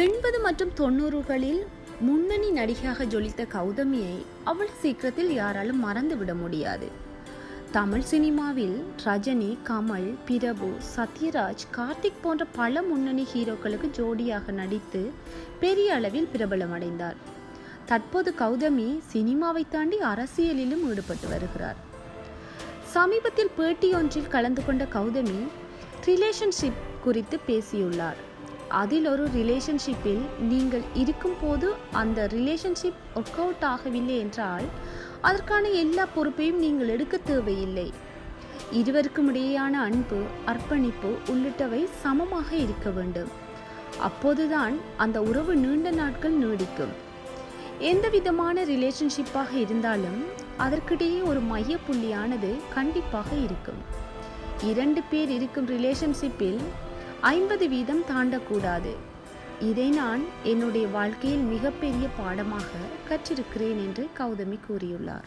எண்பது மற்றும் தொண்ணூறுகளில் முன்னணி நடிகையாக ஜொலித்த கௌதமியை அவள் சீக்கிரத்தில் யாராலும் மறந்துவிட முடியாது. தமிழ் சினிமாவில் ரஜினி கமல் பிரபு சத்யராஜ் கார்த்திக் போன்ற பல முன்னணி ஹீரோக்களுக்கு ஜோடியாக நடித்து பெரிய அளவில் பிரபலமடைந்தார். தற்போது கௌதமி சினிமாவை தாண்டி அரசியலிலும் ஈடுபட்டு வருகிறார். சமீபத்தில் பேட்டி ஒன்றில் கலந்து கொண்ட கௌதமி ரிலேஷன்ஷிப் குறித்து பேசியுள்ளார். அதில் ஒரு ரிலேஷன்ஷிப்பில் நீங்கள் இருக்கும்போது அந்த ரிலேஷன்ஷிப் ஒர்க் அவுட் ஆகவில்லை என்றால் அதற்கான எல்லா பொறுப்பையும் நீங்கள் எடுக்க தேவையில்லை. இருவருக்கும் இடையேயான அன்பு அர்ப்பணிப்பு உள்ளிட்டவை சமமாக இருக்க வேண்டும். அப்போதுதான் அந்த உறவு நீண்ட நாட்கள் நீடிக்கும். எந்த விதமான ரிலேஷன்ஷிப்பாக இருந்தாலும் அதற்கிடையே ஒரு மையப்புள்ளியானது கண்டிப்பாக இருக்கும். இரண்டு பேர் இருக்கும் ரிலேஷன்ஷிப்பில் ஐம்பது வீதம் தாண்டக்கூடாது. இதை நான் என்னுடைய வாழ்க்கையில் மிகப்பெரிய பாடமாக கற்றிருக்கிறேன் என்று கௌதமி கூறியுள்ளார்.